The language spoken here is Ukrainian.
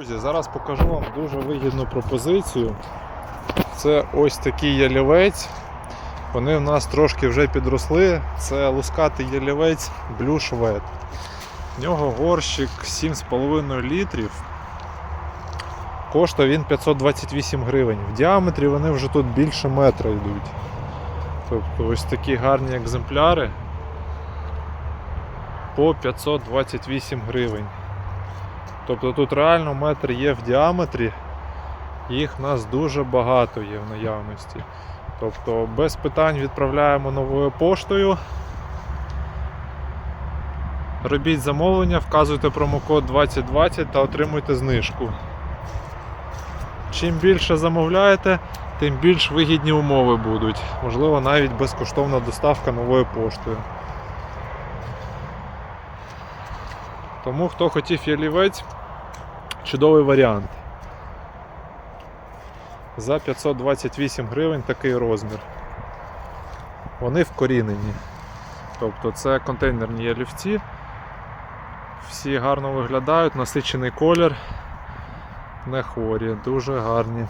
Друзі, зараз покажу вам дуже вигідну пропозицію. Це ось такий ялівець. Вони в нас трошки вже підросли. Це лускатий ялівець Blue Швед. В нього горщик 7,5 літрів. Коштує він 528 гривень. В діаметрі вони вже тут більше метра йдуть. Тобто ось такі гарні екземпляри по 528 гривень. Тобто тут реально метр є в діаметрі, їх в нас дуже багато є в наявності. Тобто без питань відправляємо новою поштою. Робіть замовлення, вказуйте промокод 2020 та отримуйте знижку. Чим більше замовляєте, тим більш вигідні умови будуть. Можливо, навіть безкоштовна доставка новою поштою. Тому хто хотів ялівець, чудовий варіант. За 528 гривень такий розмір. Вони вкорінені. Тобто це контейнерні ялівці. Всі гарно виглядають, насичений колір, не хворі, дуже гарні.